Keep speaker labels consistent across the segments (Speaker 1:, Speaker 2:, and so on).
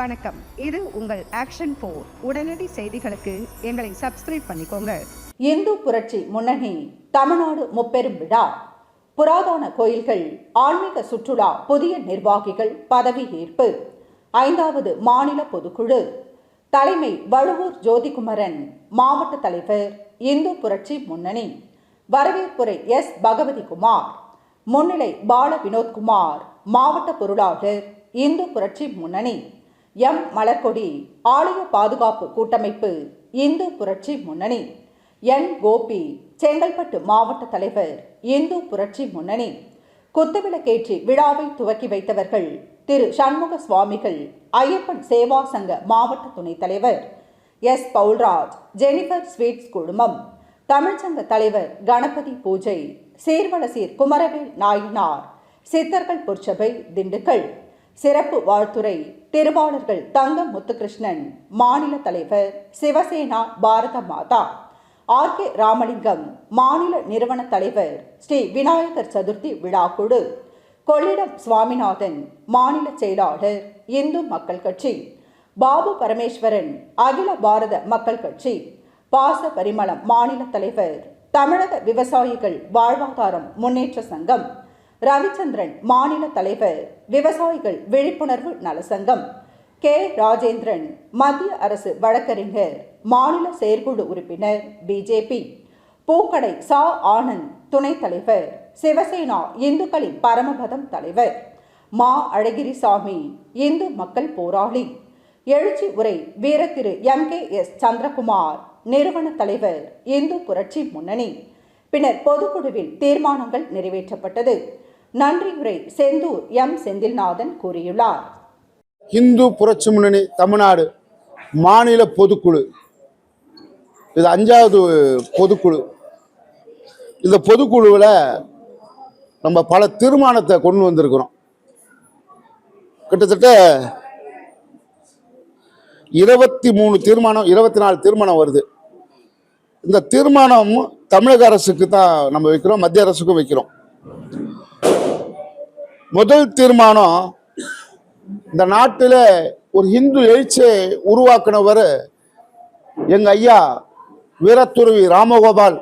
Speaker 1: வணக்கம். இது உங்கள் ஆக்ஷன் போர் உடனடி செய்திகளுக்கு எங்களை சப்ஸ்கிரைப் பண்ணிக்கோங்க.
Speaker 2: இந்து புரட்சி முன்னணி தமிழ்நாடு முப்பெரும் விழா. புராதன கோயில்கள் ஆன்மீக சுற்றுலா புதிய நிர்வாகிகள் பதவியேற்பு ஐந்தாவது மாநில பொதுக்குழு. தலைமை வழுவூர் ஜோதிகுமரன் மாவட்ட தலைவர் இந்து புரட்சி முன்னணி. வரவேற்புரை எஸ். பகவதி குமார். முன்னிலை பால வினோத்குமார் மாவட்ட பொருளாளர் இந்து புரட்சி முன்னணி. எம். மலர்கொடி ஆலய பாதுகாப்பு கூட்டமைப்பு இந்து புரட்சி முன்னணி. என். கோபி செங்கல்பட்டு மாவட்ட தலைவர் இந்து புரட்சி முன்னணி. குத்துவிளக்கேற்றி விழாவை துவக்கி வைத்தவர்கள் திரு. சண்முக சுவாமிகள் ஐயப்பன் சேவா சங்க மாவட்ட துணைத் தலைவர் எஸ். பவுல்ராஜ் ஜெனிஃபர் ஸ்வீட்ஸ் குழுமம் தமிழ்ச்சங்க தலைவர் கணபதி பூஜை சீர்வலசீர் குமரவேல் நாயினார் சித்தர்கள் பொற்சபை திண்டுக்கல். சிறப்பு வாழ்த்துறை திருவாளர்கள் தங்கம் முத்துகிருஷ்ணன் மாநில தலைவர் சிவசேனா பாரத மாதா. ஆர். கே. ராமலிங்கம் மாநில நிறுவன தலைவர் ஸ்ரீ விநாயகர் சதுர்த்தி விழாக்குழு. கொள்ளிடம் சுவாமிநாதன் மாநில செயலாளர் இந்து மக்கள் கட்சி. பாபு பரமேஸ்வரன் அகில பாரத மக்கள் கட்சி. பாச பரிமளம் மாநில தலைவர் தமிழக விவசாயிகள் வாழ்வாதாரம் முன்னேற்ற சங்கம். ரவிச்சந்திரன் மாநில தலைவர் விவசாயிகள் விழிப்புணர்வு நலசங்கம் கே. ராஜேந்திரன் மத்திய அரசு வழக்கறிஞர் மாநில செயற்குழு உறுப்பினர் பிஜேபி. பூக்கடை சா. ஆனந்த் துணைத் தலைவர் சிவசேனா இந்துக்களின் பரமபதம் தலைவர். மா. அழகிரிசாமி இந்து மக்கள் போராளி. எழுச்சி உரை வீரத்திரு எம். கே. எஸ். சந்திரகுமார் நிறுவன தலைவர் இந்து புரட்சி முன்னணி. பின்னர் பொதுக்குழுவில் தீர்மானங்கள் நிறைவேற்றப்பட்டது. நன்றியுரை செந்தூர் எம். செந்தில்நாதன் கூறியுள்ளார்.
Speaker 3: இந்து புரட்சி முன்னணி தமிழ்நாடு மாநில பொதுக்குழு. இது அஞ்சாவது பொதுக்குழு. இந்த பொதுக்குழுவில் நம்ம பல தீர்மானத்தை கொண்டு வந்திருக்கிறோம். கிட்டத்தட்ட இருபத்தி மூணு தீர்மானம் இருபத்தி நாலு தீர்மானம் வருது. இந்த தீர்மானம் தமிழக அரசுக்கு தான் நம்ம வைக்கிறோம் மத்திய அரசுக்கும் வைக்கிறோம். முதல் தீர்மானம் இந்த நாட்டில் ஒரு ஹிந்து எழுச்சியை உருவாக்குனவர் எங்க ஐயா வீரத்துருவி ராமகோபால்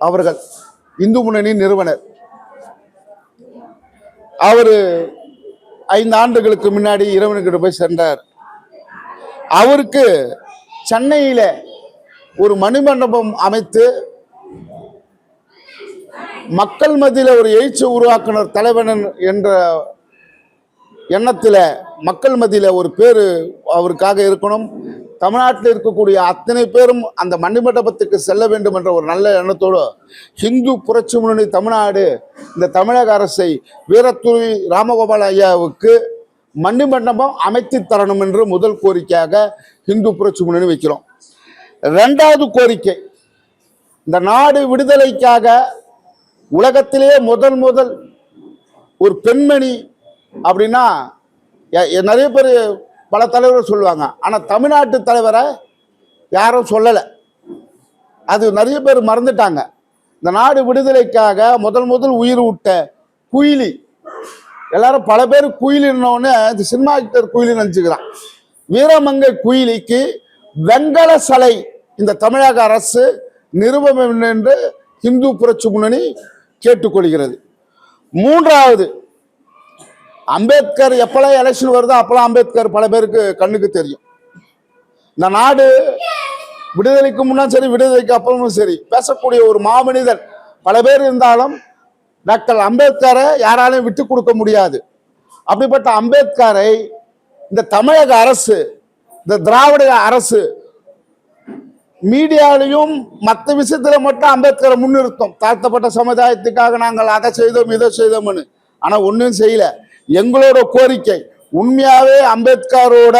Speaker 3: அவர்கள் இந்து முன்னணி நிறுவனர். அவர் ஐந்து ஆண்டுகளுக்கு முன்னாடி இறைவனுக்கிட்ட போய் சென்றார் அவருக்கு சென்னையில் ஒரு மணிமண்டபம் அமைத்து மக்கள் மத்தியில் ஒரு எழுச்சி உருவாக்குனர் தலைவன் என்ற எண்ணத்தில் மக்கள் மத்தியில் ஒரு பேர் அவருக்காக இருக்கணும். தமிழ்நாட்டில் இருக்கக்கூடிய அத்தனை பேரும் அந்த மணிமண்டபத்துக்கு செல்ல வேண்டும் என்ற ஒரு நல்ல எண்ணத்தோடு ஹிந்து புரட்சி முன்னணி தமிழ்நாடு இந்த தமிழக அரசை வீரத்துறை ராமகோபால் ஐயாவுக்கு மணிமண்டபம் அமைத்து தரணும் என்று முதல் கோரிக்கையாக ஹிந்து புரட்சி முன்னணி வைக்கிறோம். ரெண்டாவது கோரிக்கை இந்த நாடு விடுதலைக்காக உலகத்திலேயே முதல் முதல் ஒரு பெண்மணி அப்படின்னா எ- எ- நிறைய பேர் பல தலைவர்கள் சொல்லுவாங்க. ஆனால் தமிழ்நாட்டு தலைவரை யாரும் சொல்லலை. அது நிறைய பேர் மறந்துட்டாங்க. இந்த நாடு விடுதலைக்காக முதல் முதல் உயிர் விட்ட குயிலி. எல்லாரும் பல பேர் குயிலின்னொன்னு இந்த சினிமா ஆக்டர் குயிலி நினச்சிக்கிறான். வீரமங்கை குயிலிக்கு வெங்கல சலை இந்த தமிழக அரசு நிறுவனம் என்று இந்து புரட்சி முன்னணி கேட்டுக்கொள்கிறது. மூன்றாவது அம்பேத்கர் எப்பெல்லாம் எலெக்ஷன் வருதோ அப்பெல்லாம் அம்பேத்கர் பல பேருக்கு கண்ணுக்கு தெரியும். இந்த நாடு விடுதலைக்கு முன்னும் சரி விடுதலைக்கு அப்புறமும் சரி பேசக்கூடிய ஒரு மாமனிதர் பல பேர் இருந்தாலும் டாக்டர் அம்பேத்கரை யாராலையும் விட்டு கொடுக்க முடியாது. அப்படிப்பட்ட அம்பேத்கரை இந்த தமிழக அரசு இந்த திராவிட அரசு மீடியாலையும் மற்ற விஷயத்துல மட்டும் அம்பேத்கரை முன்னிறுத்தோம். தாழ்த்தப்பட்ட சமுதாயத்துக்காக நாங்கள் அதை செய்தோம் இதை செய்தோம்னு. ஆனா ஒன்றும் செய்யல. எங்களோட கோரிக்கை உண்மையாவே அம்பேத்கரோட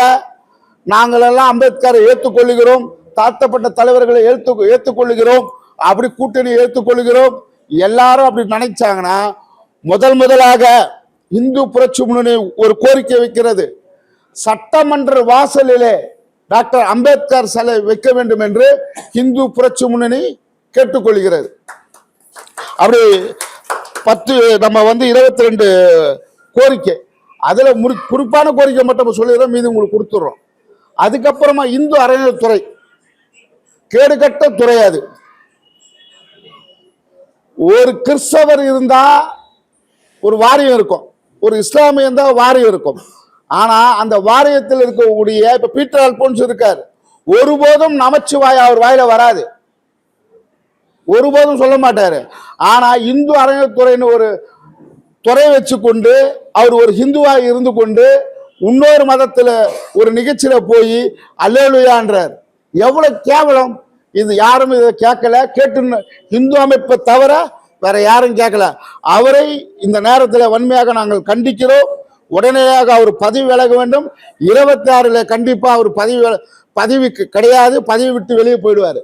Speaker 3: நாங்கள் எல்லாம் அம்பேத்கரை ஏற்றுக்கொள்ளுகிறோம் தாழ்த்தப்பட்ட தலைவர்களை ஏற்று ஏற்றுக்கொள்ளுகிறோம் அப்படி கூட்டணி ஏற்றுக்கொள்ளுகிறோம். எல்லாரும் அப்படி நினைச்சாங்கன்னா முதல் முதலாக இந்து புரட்சி முன்னணி ஒரு கோரிக்கை வைக்கிறது. சட்டமன்ற வாசலிலே டாக்டர் அம்பேத்கர் சிலை வைக்க வேண்டும் என்று இந்து புரட்சி முன்னணி கேட்டுக்கொள்கிறது. அப்படி பத்து நம்ம வந்து இருபத்தி ரெண்டு கோரிக்கை. அதுல முறி குறிப்பான கோரிக்கை மட்டும் சொல்லிடுறோம் மீது உங்களுக்கு கொடுத்துட்றோம். அதுக்கப்புறமா இந்து அறநிலைத்துறை கேடுகட்ட துறை அது. ஒரு கிறிஸ்தவர் இருந்தா ஒரு வாரியம் இருக்கும். ஒரு இஸ்லாமிய இருந்தால் வாரியம் இருக்கும். ஆனா அந்த வாரியத்தில் இருக்கக்கூடிய இப்ப பீட்டர் அல்போன்ஸ் இருக்கார். ஒருபோதும் நமச்சிவாய் அவர் வாயில வராது. ஒருபோதும் சொல்ல மாட்டாரு. ஆனா இந்து அறநிலைத்துறைன்னு ஒரு துறை வச்சுக்கொண்டு அவர் ஒரு ஹிந்துவாக இருந்து கொண்டு இன்னொரு மதத்தில் ஒரு நிகழ்ச்சியில் போய் அல்லேலுயான்றார். எவ்வளோ கேவலம். இது யாரும் இதை கேட்கல. கேட்டு இந்து அமைப்பை தவிர வேற யாரும் கேட்கல. அவரை இந்த நேரத்தில் வன்மையாக நாங்கள் கண்டிக்கிறோம். உடனடியாக அவர் பதவி விலக வேண்டும். இருபத்தி ஆறுல கண்டிப்பா அவர் பதவி பதவி பதவிக்கு கிடையாது. பதவி விட்டு வெளியே போயிடுவார்.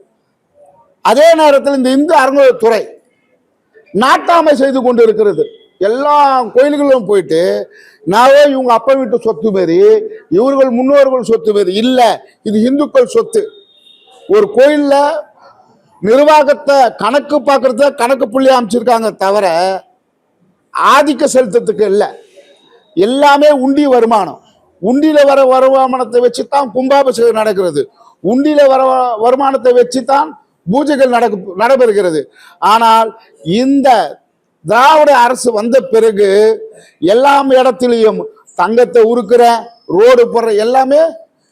Speaker 3: அதே நேரத்தில் இந்த இந்து அறநிலையத்துறை நாட்டாமை செய்து கொண்டு இருக்கிறது எல்லா கோயில்களிலும் போயிட்டு நாவே இவங்க அப்பா வீட்டு சொத்து மாரி இவர்கள் முன்னோர்கள் சொத்து மாரி இல்லை இது இந்துக்கள் சொத்து. ஒரு கோயிலில் நிர்வாகத்தை கணக்கு பார்க்கறத கணக்கு புள்ளி அமைச்சிருக்காங்க தவிர ஆதிக்க செலுத்தத்துக்கு இல்லை. எல்லாமே உண்டி வருமானம். உண்டியில வர வருமானத்தை வச்சு தான் கும்பாபிஷேகம் நடக்கிறது. உண்டியில வர வருமானத்தை வச்சு தான் பூஜைகள் நடக்க நடைபெறுகிறது. ஆனால் இந்த திராவிட அரசு வந்த பிறகு எல்லா இடத்துலையும் தங்கத்தை உருக்கிற ரோடு போடுற எல்லாமே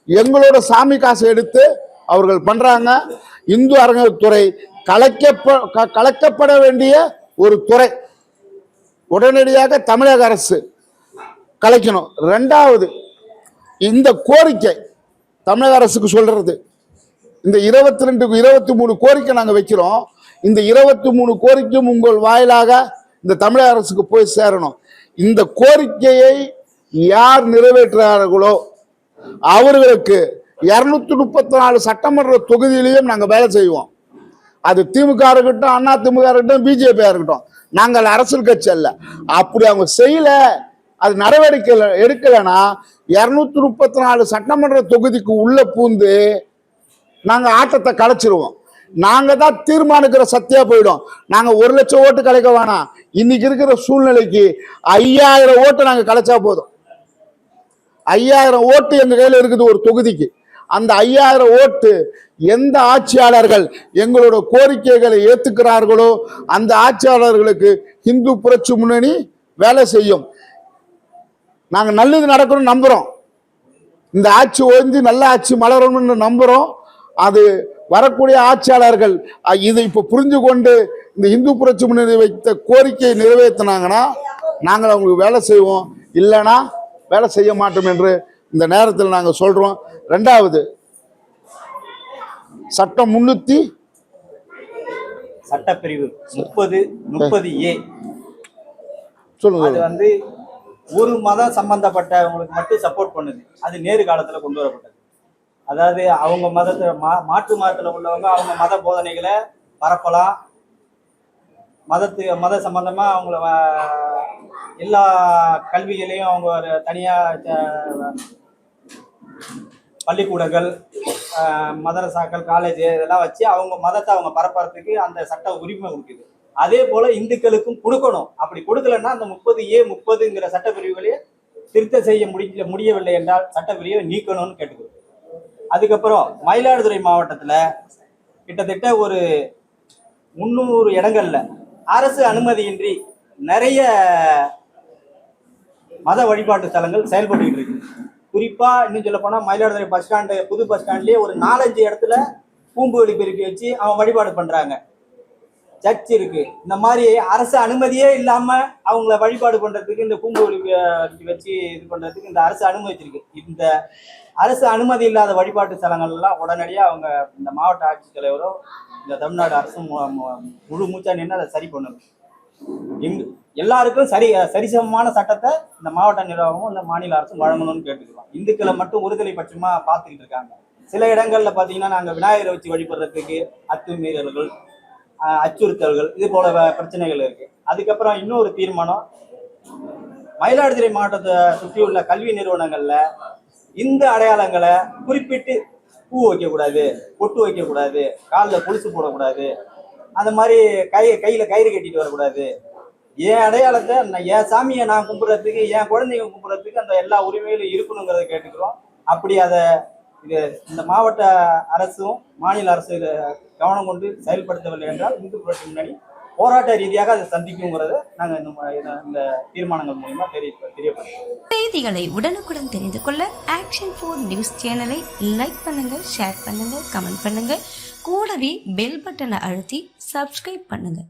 Speaker 3: எங்களோட சாமி காசை எடுத்து அவர்கள் பண்றாங்க. இந்து அறநிலையத்துறை கலைக்கப்ப க- கலைக்கப்பட வேண்டிய ஒரு துறை. உடனடியாக தமிழக அரசு கலைக்கணும். ரெண்டாவது இந்த கோரிக்கை தமிழக அரசுக்கு சொல்றது. இந்த இருபத்தி ரெண்டு இருபத்தி மூணு கோரிக்கை நாங்கள் வைக்கிறோம். இந்த இருபத்தி மூணு கோரிக்கையும் உங்கள் வாயிலாக இந்த தமிழக அரசுக்கு போய் சேரணும். இந்த கோரிக்கையை யார் நிறைவேற்றுகிறார்களோ அவர்களுக்கு இரநூத்தி முப்பத்தி நாலு சட்டமன்ற தொகுதியிலையும் நாங்கள் வேலை செய்வோம். அது திமுக இருக்கட்டும் அண்ணா திமுக இருக்கட்டும் பிஜேபியா இருக்கட்டும். நாங்கள் அரசியல் கட்சி அல்ல. அப்படி அவங்க செய்யலை அது நடவடிக்கை எடுக்கலைன்னா இரநூத்தி முப்பத்தி நாலு சட்டமன்ற தொகுதிக்கு உள்ள பூந்து நாங்கள் ஆட்டத்தை கலைச்சிருவோம். நாங்கள் தான் தீர்மானிக்கிற சத்தியா போயிடும். நாங்கள் ஒரு லட்சம் ஓட்டு கலைக்க வேணாம். இன்னைக்கு இருக்கிற சூழ்நிலைக்கு ஐயாயிரம் ஓட்டு நாங்கள் கலைச்சா போதும். ஐயாயிரம் ஓட்டு எங்கள் கையில் இருக்குது ஒரு தொகுதிக்கு. அந்த ஐயாயிரம் ஓட்டு எந்த ஆட்சியாளர்கள் எங்களோட கோரிக்கைகளை ஏற்றுக்கிறார்களோ அந்த ஆட்சியாளர்களுக்கு இந்து புரட்சி முன்னணி வேலை செய்யும். நாங்க நல்லது நடக்கணும்னு நம்புறோம். இந்த ஆட்சி ஓய்ந்து நல்ல ஆட்சி மலரணும்னு நம்புறோம். அது வரக்கூடிய ஆட்சியாளர்கள் இதை இப்ப புரிஞ்சு கொண்டு இந்த இந்து புரட்சி முன்னணி வைத்த கோரிக்கையை நிறைவேற்றினாங்கன்னா நாங்கள் அவங்களுக்கு வேலை செய்வோம். இல்லைன்னா வேலை செய்ய மாட்டோம் என்று இந்த நேரத்தில் நாங்கள் சொல்றோம். ரெண்டாவது சட்டம் முன்னூத்தி
Speaker 4: சட்டப்பிரிவு முப்பது முப்பது ஏ. அது
Speaker 3: சொல்லுங்க
Speaker 4: வந்து ஒரு மதம் சம்பந்தப்பட்டவங்களுக்கு மட்டும் சப்போர்ட் பண்ணுது. அது நேரு காலத்தில் கொண்டு வரப்பட்டது. அதாவது அவங்க மதத்தை மா மாற்று மதத்தில் உள்ளவங்க அவங்க மத போதனைகளை பரப்பலாம். மதத்து மத சம்பந்தமாக அவங்கள எல்லா கல்விகளையும் அவங்க ஒரு தனியாக பள்ளிக்கூடங்கள் மதரசாக்கள் காலேஜ் இதெல்லாம் வச்சு அவங்க மதத்தை அவங்க பரப்புறதுக்கு அந்த சட்ட உரிமை கொடுக்குது. அதே போல இந்துக்களுக்கும் கொடுக்கணும். அப்படி கொடுக்கலன்னா அந்த முப்பது ஏ முப்பதுங்கிற சட்டப்பிரிவுகளையே திருத்தம் செய்ய முடிய முடியவில்லை என்றால் சட்டப்பிரிவை நீக்கணும்னு கேட்டுக்கிறோம் அதுக்கப்புறம் மயிலாடுதுறை மாவட்டத்தில் கிட்டத்தட்ட ஒரு முந்நூறு இடங்கள்ல அரசு அனுமதியின்றி நிறைய மத வழிபாட்டு தலங்கள் செயல்பட்டு இருக்கு. குறிப்பா இன்னும் சொல்ல போனா மயிலாடுதுறை பஸ் ஸ்டாண்டு புது பஸ் ஸ்டாண்ட்லயே ஒரு நாலஞ்சு இடத்துல பூம்பு வெளி பெருக்கி வச்சு அவன் வழிபாடு பண்றாங்க. சர்ச் இருக்கு. இந்த மாதிரி அரசு அனுமதியே இல்லாம அவங்கள வழிபாடு பண்றதுக்கு இந்த பூம்பு வச்சு இது பண்றதுக்கு இந்த அரசு அனுமதிச்சிருக்கு. இந்த அரசு அனுமதி இல்லாத வழிபாட்டு ஸ்தலங்கள் எல்லாம் உடனடியாக அவங்க இந்த மாவட்ட ஆட்சித்தலைவரோ இந்த தமிழ்நாடு அரசும் முழு மூச்சா நின்று அதை சரி பண்ணணும். எங்க எல்லாருக்கும் சரி சரிசமமான சட்டத்தை இந்த மாவட்ட நிர்வாகமும் இந்த மாநில அரசும் வழங்கணும்னு கேட்டுக்கிறோம். இந்துக்களை மட்டும் ஒருதலை பட்சமா பார்த்துக்கிட்டு இருக்காங்க. சில இடங்கள்ல பாத்தீங்கன்னா நாங்கள் விநாயகரை வச்சு வழிபடுறதுக்கு அத்துமீறல்கள் அச்சுறுத்தல்கள் இது போல பிரச்சனைகள் இருக்கு. அதுக்கப்புறம் இன்னொரு தீர்மானம் மயிலாடுதுறை மாவட்டத்தை சுற்றியுள்ள கல்வி நிறுவனங்கள்ல இந்த அடையாளங்களை குறிப்பிட்டு பூ வைக்கக்கூடாது பொட்டு வைக்கக்கூடாது காலில் கொலுசு போடக்கூடாது அந்த மாதிரி கை கையில கயிறு கட்டிட்டு வரக்கூடாது. என் அடையாளத்தை நான் என் சாமியை நான் கும்பிட்றதுக்கு என் குழந்தைங்க கும்பிட்றதுக்கு அந்த எல்லா உரிமைகளும் இருக்கணுங்கிறத கேட்டுக்கிறோம். அப்படி அதை இது இந்த மாவட்ட அரசும் மாநில அரசு இதை கவனம் கொண்டு செயல்படுத்தவில்லை என்றால் இந்து புரட்சி முன்னணி போராட்ட ரீதியாக அதை சந்திக்குங்கிறத நாங்கள் இந்த இந்த- தீர்மானங்கள் மூலமா தெரிய தெரியப்படுத்துறோம்.
Speaker 5: செய்திகளை உடனுக்குடன் தெரிந்து கொள்ள ஆக்ஷன் ஃபோர் நியூஸ் சேனலை லைக் பண்ணுங்க ஷேர் பண்ணுங்க கமெண்ட் பண்ணுங்க. கூடவே பெல் பட்டனை அழுத்தி சப்ஸ்கிரைப் பண்ணுங்க.